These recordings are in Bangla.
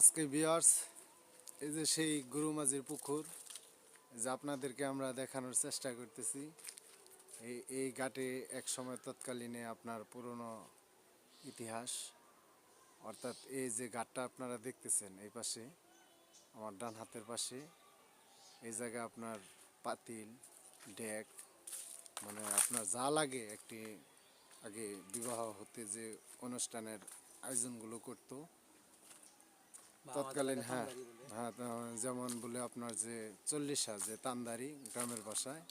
আজকে বিয়ার্স এই যে সেই গুরুমাঝির পুকুর যে আপনাদেরকে আমরা দেখানোর চেষ্টা করতেছি। এই এই ঘাটে এক সময় তৎকালীনে আপনার পুরনো ইতিহাস, অর্থাৎ এই যে ঘাটটা আপনারা দেখতেছেন এই পাশে, আমার ডান হাতের পাশে, এই জায়গায় আপনার পাতিল, ডেক মানে আপনার যা লাগে একটি আগে বিবাহ হতে যে অনুষ্ঠানের আয়োজনগুলো করতো। তৎকালীন হ্যাঁ হ্যাঁ যেমন বলে আপনার যে চল্লিশা যে তান্দারি গ্রামের বাসায়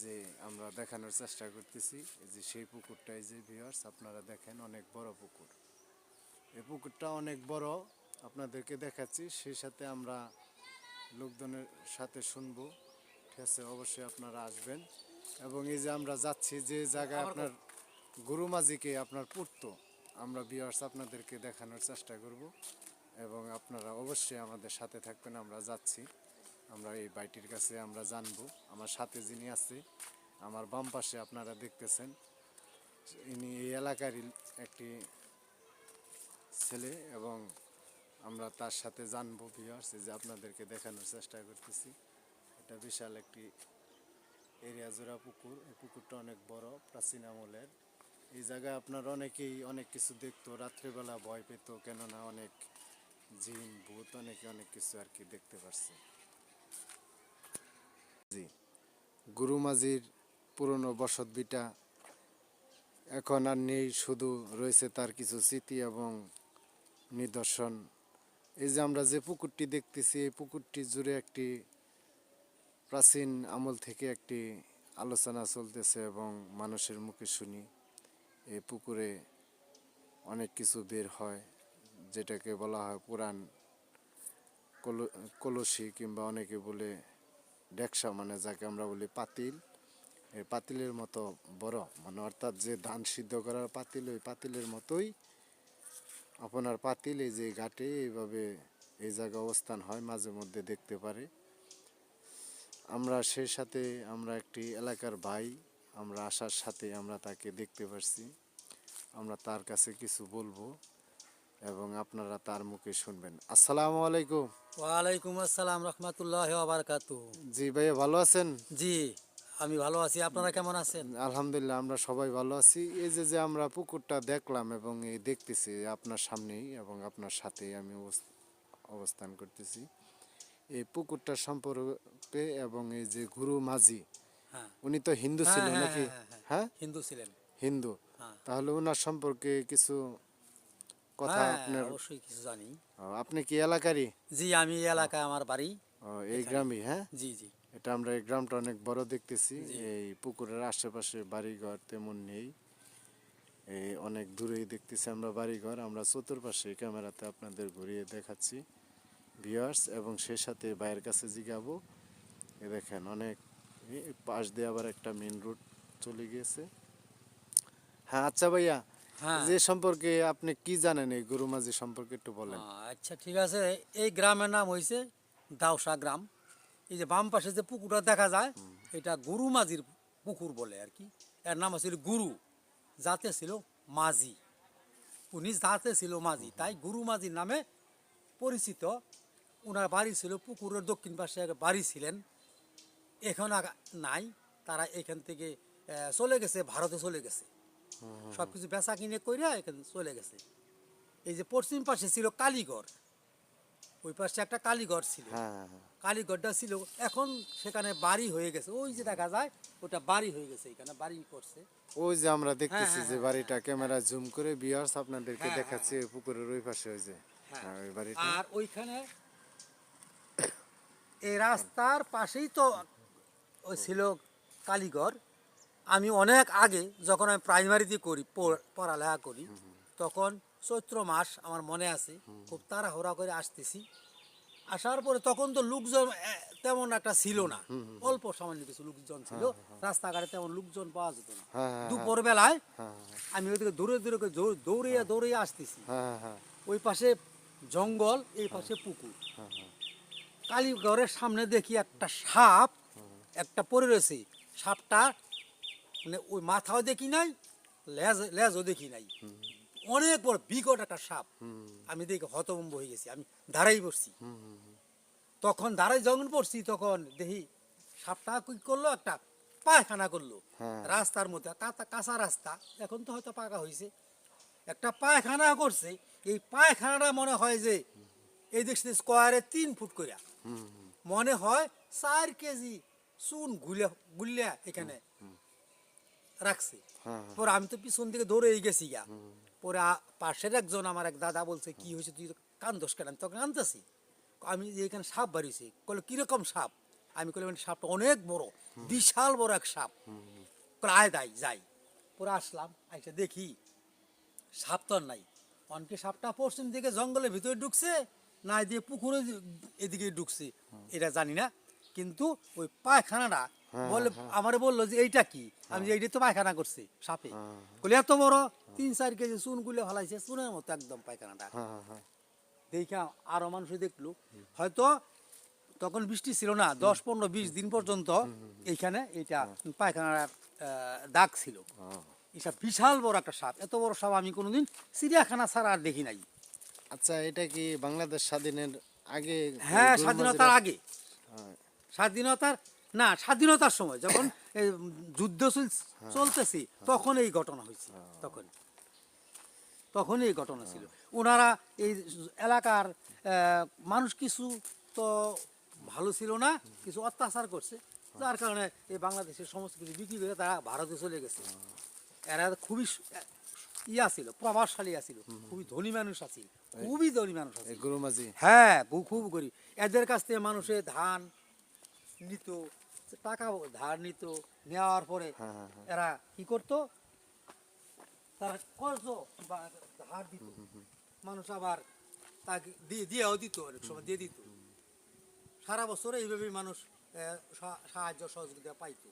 যে আমরা দেখানোর চেষ্টা করতেছি এই যে সেই পুকুরটাই যে ভিউয়ার্স আপনারা দেখেন অনেক বড় পুকুর। এই পুকুরটা অনেক বড় আপনাদেরকে দেখাচ্ছি সেই সাথে আমরা লোকজনের সাথে শুনব। ঠিক আছে অবশ্যই আপনারা আসবেন। এবং এই যে আমরা যাচ্ছি যে জায়গায় আপনার গুরুমাজিকে আপনার পুরতো আমরা ভিউয়ার্স আপনাদেরকে দেখানোর চেষ্টা করব। এবং আপনারা অবশ্যই আমাদের সাথে থাকবেন, আমরা যাচ্ছি। আমরা এই বাড়িটির কাছে আমরা জানব। আমার সাথে যিনি আছে, আমার বাম পাশে আপনারা দেখতেছেন, ইনি এই এলাকারই একটি ছেলে এবং আমরা তার সাথে জানব ভিউয়ার্স যে আপনাদেরকে দেখানোর চেষ্টা করতেছি। এটা বিশাল একটি এরিয়া জোড়া পুকুর। এই পুকুরটা অনেক বড়, প্রাচীন আমলের। এই জায়গায় আপনার অনেকেই অনেক কিছু দেখতো, রাত্রেবেলা ভয় পেত, কেননা অনেক জিন ভূত অনেকে, অনেক কিছু আর কি দেখতে পারছে। জি গুরুমাজির পুরনো বসত বিটা এখন আর নেই, শুধু রয়েছে তার কিছু স্মৃতি এবং নিদর্শন। এই যে আমরা যে পুকুরটি দেখতেছি, এই পুকুরটি জুড়ে একটি প্রাচীন আমল থেকে একটি আলোচনা চলতেছে এবং মানুষের মুখে শুনি। এই পুকুরে অনেক কিছু বের হয়। যেটাকে বলা হয় পুরাণ কল- কলসি কিংবা অনেকে বলে ডেকসা মানে যাকে আমরা বলি পাতিল। এই পাতিলের মতো বড় মানে অর্থাৎ যে ধান সিদ্ধ করার পাতিল, ওই পাতিলের মতোই আপনার পাতিল এই যে ঘাটে এইভাবে এই জায়গা অবস্থান হয়, মাঝে মধ্যে দেখতে পারে। আমরা সেই সাথে আমরা একটি এলাকার ভাই, আমরা আসার সাথে আমরা তাকে দেখতে পারছি। আমরা তার কাছে কিছু বলব। এবং আপনারা তার মুখে শুনবেন। আসসালামু আলাইকুম। ওয়ালাইকুম আসসালাম রহমতুল্লাহ বারকাতু জি ভাইয়া ভালো আছেন? জি আমি ভালো আছি। আপনারা কেমন আছেন? আলহামদুলিল্লাহ আমরা সবাই ভালো আছি। এই যে যে আমরা পুকুরটা দেখলাম এবং এই দেখতেছি আপনার সামনেই এবং আপনার সাথেই আমি অবস- অবস্থান করতেছি। এই পুকুরটা সম্পর্কে এবং এই যে গুরু মাঝি হ্যাঁ। উনি তো হিন্দু ছিলেন হ্যাঁ, নাকি? হ্যাঁ, হ্যাঁ। হ্যাঁ। হিন্দু ছিলেন। হিন্দু। হ্যাঁ। তাহলে ওনার সম্পর্কে কিছু কথা হ্যাঁ আপনার অবশ্যই কিছু জানি। আপনি কি এলাকারই? জি আমি এই এলাকায় আমার বাড়ি। এই গ্রামই হ্যাঁ? জি জি। এটা আমরা এই গ্রামটা অনেক বড় দেখতেছি। এই পুকুরের আশেপাশে বাড়িঘর তেমন নেই। এই অনেক দূরেই দেখতেছি আমরা বাড়িঘর। আমরা চতুর্পাশে ক্যামেরাতে আপনাদের ঘুরিয়ে দেখাচ্ছি। ভিউয়ার্স এবং সে সাথে ভাইয়ের কাছে জিগাবো। এ দেখেন অনেক পাশ দিয়ে আবার একটা মেন রোড চলে গিয়েছে। হ্যাঁ আচ্ছা ভাইয়া যে সম্পর্কে আপনি কি জানেন এই গরু মাঝি সম্পর্কে একটু বলেন। আচ্ছা ঠিক আছে। এই গ্রামের নাম হয়েছে দাউসা গ্রাম। এই যে বাম পাশে যে পুকুরটা দেখা যায় এটা গুরু মাঝির পুকুর বলে আর কি। এর নাম ছিল গুরু যাতে ছিল মাঝি। উনি যাতে ছিল মাঝি তাই গুরু মাঝির নামে পরিচিত। ওনার বাড়ি ছিল পুকুরের দক্ষিণ পাশে এক বাড়ি ছিলেন। এখন নাই তারা এখান থেকে চলে গেছে ভারতে চলে গেছে। সব কিছু বেচা কিনে কইরা এখানে চলে গেছে। এই যে পশ্চিম পাশে ছিল কালীঘর ওই পাশে একটা কালীঘর ছিল। হ্যাঁ হ্যাঁ হ্যাঁ। কালীঘরটা ছিল এখন সেখানে বাড়ি হয়ে গেছে। ওই যে দেখা যায় ওটা বাড়ি হয়ে গেছে এখানে বাড়ি করছে। ওই যে আমরা দেখতেছি যে বাড়িটা ক্যামেরা জুম করে বিয়ার্স আপনাদেরকে দেখাচ্ছি ওই পুকুরের ওই পাশে ওই যে। হ্যাঁ, ওই বাড়িটা। আর ওইখানে এই রাস্তার পাশেই তো ওই ছিল কালীঘর আমি অনেক আগে যখন আমি প্রাইমারিতে করি পড়ালেখা করি তখন চৈত্র মাস আমার মনে আছে খুব তাড়াহুড়া করে আসতেছি। আসার পরে তখন তো লোকজন তেমন একটা ছিল না। অল্প সামান্য কিছু লোকজন ছিল। রাস্তাঘাটে তেমন লোকজন পাওয়া যেত না। হ্যাঁ, হ্যাঁ, দুপুর বেলায় হ্যাঁ আমি ওইদিকে দূরে দূরে দৌড়িয়ে দৌড়িয়ে আসতেছি। হ্যাঁ হ্যাঁ ওই পাশে জঙ্গল এই পাশে পুকুর। হ্যাঁ, হ্যাঁ। কালীঘরের সামনে দেখি একটা সাপ একটা পড়ে রয়েছে। সাপটা মানে ওই মাথাও দেখি নাই লেজ লেজও দেখি নাই। অনেক বড় বিকট একটা সাপ। আমি দেখে হতভম্ব হয়ে গেছি আমি দাঁড়াই বসছি তখন দাঁড়াই যখন পড়ছি তখন দেখি সাপটা কি করল একটা পায়খানা করল। হ্যাঁ। রাস্তার মধ্যে কাঁচা- রাস্তা এখন তো হয়তো পাকা হয়েছে। একটা পায়খানা করছে এই পায়খানাটা মনে হয় যে এই দেখছি স্কোয়ারে তিন ফুট করে মনে হয় চার কেজি চুন গুলিয়া গুলিয়া এখানে রাখছে। হ্যাঁ, পরে আমি তো পিছন থেকে দৌড়ে গেছি গা। পরে পাশের একজন আমার এক দাদা বলছে কি হয়েছে? তুই তো কান্দোস কেন? আমি তোকে কান্দতেছি আমি এখানে সাপ বাড়িয়েছি বলে কীরকম সাপ? আমি বললাম সাপটা অনেক বড় বিশাল বড় এক সাপ। বলে আয় দাই যাই। পরে আসলাম আইসা দেখি সাপ তো আর নাই। অনেকে সাপটা পশ্চিম দিকে জঙ্গলের ভিতরে ঢুকছে না দিয়ে পুকুরে এদিকে ঢুকছে। এটা জানি না। কিন্তু ওই পায়খানাটা বলে আমারে বলল যে এইটা কি? আমি যে এইটা তো পায়খানা করছে সাপে। বলে এত বড় তিন চার কেজি চুন গুলে ফেলাইছে চুনের মতো একদম পায়খানাটা। হ্যাঁ হ্যাঁ হ্যাঁ। দেখা আরও মানুষ দেখল। হয়তো তখন বৃষ্টি ছিল না দশ পনেরো বিশ দিন পর্যন্ত এইখানে এটা পায়খানার দাগ ছিল। এটা বিশাল বড় একটা সাপ। এত বড় সাপ আমি কোনোদিন চিড়িয়াখানা ছাড়া আর দেখি নাই। আচ্ছা এটা কি বাংলাদেশ স্বাধীনের আগে হ্যাঁ স্বাধীনতার আগে। হ্যাঁ, স্বাধীনতার না স্বাধীনতার সময় যখন যুদ্ধ চল- চলতেছে তখন এই ঘটনা হয়েছে তখন। তখন এই ঘটনা ছিল। ওনারা এই এলাকার মানুষ কিছু তো ভালো ছিল না কিছু অত্যাচার করছে যার কারণে এই বাংলাদেশের সমস্ত কিছু বিক্রি করে তারা ভারতে চলে গেছে। এরা খুবই ইয়া ছিল প্রভাবশালী আছিল খুবই ধনী মানুষ আছিল খুবই ধনী মানুষ মাঝি। হ্যাঁ খুব খুব গরিব। এদের কাছ থেকে মানুষে ধান নিত টাকা ধার নিত নেওয়ার পরে হ্যাঁ, হ্যাঁ, হ্যাঁ। এরা কি করতো? তারা কর্জ বা ধার দিত। মানুষ আবার তাকে দিয়ে দিয়েও দিত অনেক সময় দিয়ে দিত। সারা বছর এইভাবে মানুষ সাহায্য সহযোগিতা পাইতো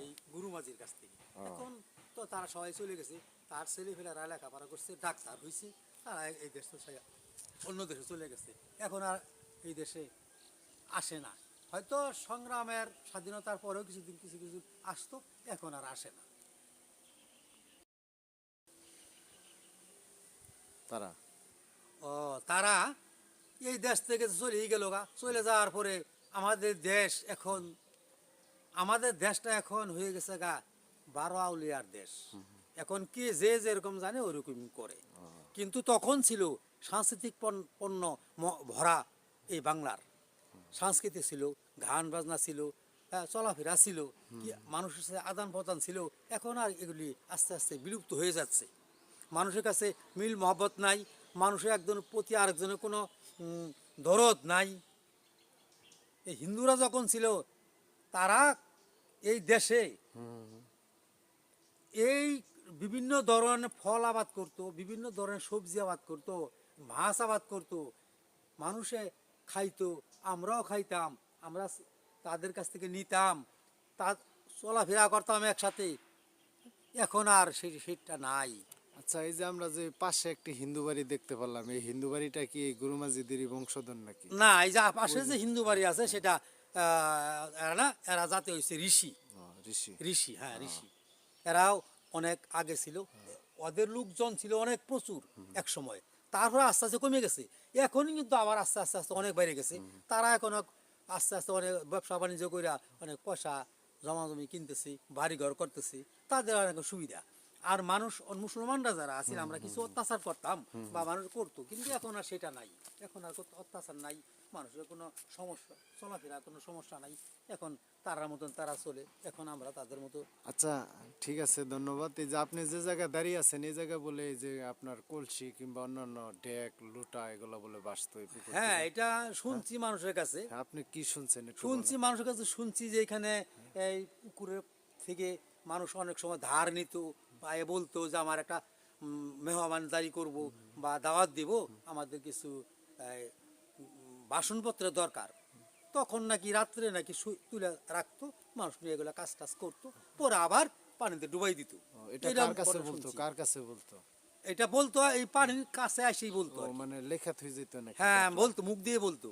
এই গুরু মাঝির কাছ থেকে। এখন তো তারা সবাই চলে গেছে। তার ছেলেফেলেরা লেখাপড়া করছে ডাক্তার হয়েছে তারা এই দেশ তো অন্য দেশে চলে গেছে। এখন আর এই দেশে আসে না। হয়তো সংগ্রামের স্বাধীনতার পরেও কিছুদিন কিছু কিছু আসতো এখন আর আসে না। তারা? ও তারা এই দেশ থেকে চলেই গেল গা। চলে যাওয়ার পরে আমাদের দেশ এখন আমাদের দেশটা এখন হয়ে গেছে গা বারো আউলিয়ার দেশ। এখন কি যে যেরকম জানে ওরকম করে। কিন্তু তখন ছিল সাংস্কৃতিক পণ- পণ্য ভরা এই বাংলার। সংস্কৃতি ছিল গান বাজনা ছিল হ্যাঁ, চলাফেরা ছিল মানুষের সাথে আদান প্রদান ছিল এখন আর এগুলি আস্তে আস্তে বিলুপ্ত হয়ে যাচ্ছে। মানুষের কাছে মিল মহব্বত নাই মানুষের একজনের প্রতি আরেকজনের কোনো দরদ নাই। এই হিন্দুরা যখন ছিল তারা এই দেশে এই বিভিন্ন ধরনের ফল আবাদ করত বিভিন্ন ধরনের সবজি আবাদ করত মাছ আবাদ করত মানুষে খাইতো আমরাও খাইতাম আমরা তাদের কাছ থেকে নিতাম তা চলাফেরা করতাম একসাথে। এখন আর সেই সেটা নাই। আচ্ছা এই যে আমরা যে পাশে একটি হিন্দু বাড়ি দেখতে পারলাম এই হিন্দু বাড়িটা কি এই গরু মাঝিদেরই বংশধর নাকি? না এই যে পাশে যে হিন্দু বাড়ি আছে সেটা এরা না এরা যাতে হয়েছে ঋষি। ঋষি। ঋষি হ্যাঁ ঋষি। এরাও অনেক আগে ছিল। ওদের লোকজন ছিল অনেক প্রচুর এক সময় তারপরে আস্তে আস্তে কমে গেছে। এখন কিন্তু আবার আস্তে আস্তে আস্তে অনেক বেড়ে গেছে। তারা এখন আস্তে আস্তে অনেক ব্যবসা বাণিজ্য করে অনেক পয়সা জমা জমি কিনতেছি বাড়ি ঘর করতেছি। তাদের অনেক সুবিধা। আর মানুষ মুসলমানরা যারা আছেন আমরা কিছু অত্যাচার করতাম বা মানুষ করতো কিন্তু এখন আর সেটা নাই। এখন আর অত্যাচার নাই মানুষের কোনো সমস্যা চলাফেরা কোনো সমস্যা নাই। এখন তারার মতন তারা চলে এখন আমরা তাদের মতো। আচ্ছা ঠিক আছে ধন্যবাদ। এই যে আপনি যে জায়গায় দাঁড়িয়ে আছেন এই জায়গা বলে যে আপনার কলসি কিংবা অন্যান্য ডেক লুটা এগুলো বলে পুকুর হ্যাঁ এটা শুনছি মানুষের কাছে। হ্যাঁ, আপনি কি শুনছেন শুনছি মানুষের কাছে শুনছি যে এখানে এই পুকুরের থেকে মানুষ অনেক সময় ধার নিত এ বলতো যে আমার একটা উম, মেহমানদারি করব বা দাওয়াত দিব আমাদের কিছু বাসনপত্রের দরকার। তখন নাকি রাত্রে নাকি তুলে রাখতো মানুষ নিয়ে এগুলো কাজ টাজ করতো পরে আবার পানিতে ডুবাই দিত। এটা কার কাছে বলতো? কার কাছে বলতো? এটা বলতো এই পানির কাছে আসেই বলতো। মানে লেখা থই যেত নাকি হ্যাঁ বলতো? মুখ দিয়ে বলতো।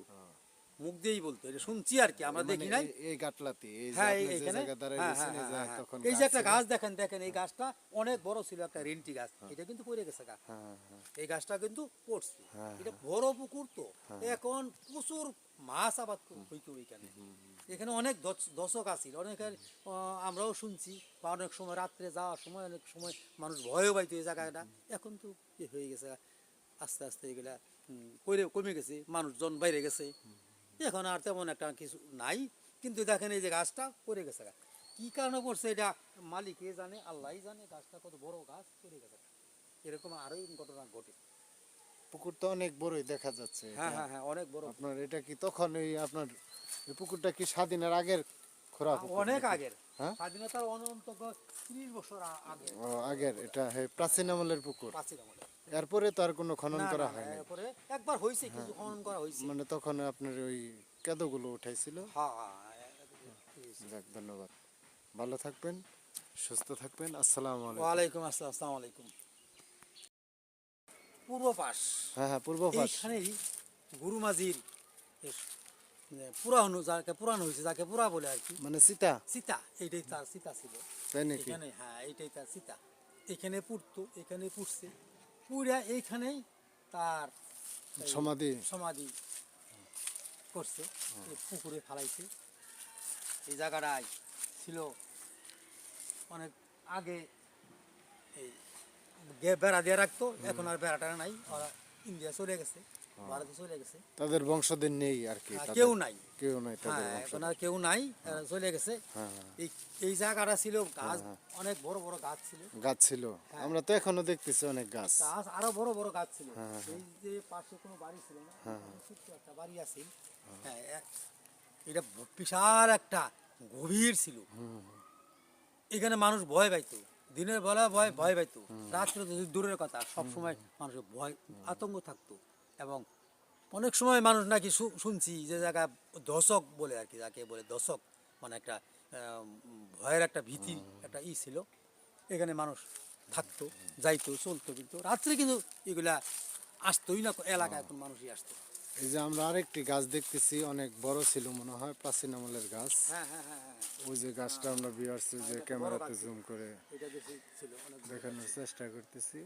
মুখ দিয়েই বলতো এটা শুনছি আর কি আমরা মানে দেখি নাই। এই- গাটলাতে হ্যাঁ এইখানে হ্যাঁ, হ্যাঁ, এই যে হ্যাঁ, এই যে একটা গাছ দেখেন দেখেন এই গাছটা অনেক বড় ছিল একটা রেন্টি গাছ এটা কিন্তু পড়ে গেছে গা। হ্যাঁ। এই গাছটা কিন্তু পড়ছে। এটা বড় পুকুর তো। এখন প্রচুর মাছ আবাদ হইতো ওইখানে এখানে। অনেক আছিল। আহ, আমরাও শুনছি বা অনেক সময় রাত্রে যাওয়ার সময় অনেক সময় মানুষ ভয়ও পাইতো এই জায়গাটা। এখন তো হয়ে গেছে আস্তে আস্তে এগুলা কইরে কমে গেছে মানুষজন বাইরে গেছে। এখন আর তেমন একটা কিছু নাই। কিন্তু দেখেন এই যে গাছটা পড়ে গেছে। কি কারণে পড়ছে এটা? মালিকে জানে আল্লাহই জানে গাছটা কত বড় গাছ পড়ে গেছে এরকম আরও ঘটনা ঘটে। পুকুর তো অনেক বড়ই দেখা যাচ্ছে হ্যাঁ। হ্যাঁ হ্যাঁ অনেক বড়। আপনার এটা কি তখন এই আপনার এই পুকুরটা কি স্বাধীনের আগের খোরা অনেক আগের। হ্যাঁ? স্বাধীনতার অনন্ত ত্রিশ বছর আগে আগের। এটা প্রাচীন আমলের পুকুর। প্রাচীন আমলে। এরপরে তো আর কোনো খনন করা না, না, হয়নি। এরপরে একবার হয়েছে কিছু খনন করা হয়েছে মানে তখন আপনার ওই কেদগুলো উঠাইছিল। হ্যাঁ হ্যাঁ যাক ধন্যবাদ। ভালো থাকবেন সুস্থ থাকবেন। আসসালামু আলাইকুম। ওয়ালাইকুম আসসালাম আসসালামু আলাইকুম। পূর্ব পাশ। হ্যাঁ হ্যাঁ পূর্ব পাশ। এইখানেই গুরু মাঝির পুরানো যাকে পুরানো হয়েছে যাকে পুরা বলে আর কি। মানে সীতা? সীতা এইটাই তার সীতা ছিল। তাই নাকি? এখানে হ্যাঁ এইটাই তার সীতা। এখানে পুড়তো এখানে পুড়ছে। পুরা এইখানেই তার সমাধি। সমাধি করছে পুকুরে ফালাইছে। এই জায়গাটায় ছিল অনেক আগে এই বেড়া দিয়ে রাখতো এখন আর বেড়াটা নাই ওরা ইন্ডিয়া চলে গেছে। ভারতে চলে গেছে। তাদের বংশদের নেই আর কি কেউ নাই। কেউ নাই তাদের হ্যাঁ কেউ নাই চলে গেছে। হ্যাঁ হ্যাঁ। এই এই জায়গাটা ছিল গাছ অনেক বড় বড় গাছ ছিল। গাছ ছিল। হ্যাঁ। আমরা তো এখনও দেখতেছি অনেক গাছ। গাছ আরও বড় বড় গাছ ছিল। হ্যাঁ, এই যে পাশে কোনো বাড়ি ছিল না ছোট্ট একটা বাড়ি আছে। হ্যাঁ এটা বিশাল একটা গভীর ছিল। এখানে মানুষ ভয় পাইতো। দিনের বেলা ভয় ভয় পাইতো। রাত্রে দূরের কথা সব সময় মানুষের ভয় আতঙ্ক থাকতো। এবং অনেক সময় মানুষ নাকি শুনছি যে জায়গা দশক বলে আর কি যাকে বলে দশক মানে একটা ভয়ের একটা ভীতি একটা ই ছিল। এখানে মানুষ থাকতো যাইতো চলতো কিন্তু রাত্রে কিন্তু এগুলা আসতোই না এলাকায় এখন মানুষই আসতো। এই যে আমরা আরেকটি গাছ দেখতেছি অনেক বড় ছিল মনে হয় প্রাচীন আমলের গাছ। হ্যাঁ হ্যাঁ হ্যাঁ ওই যে গাছটা আমরা বিয়ার্সে যে ক্যামেরাতে জুম করে। দেখানোর চেষ্টা করতেছি।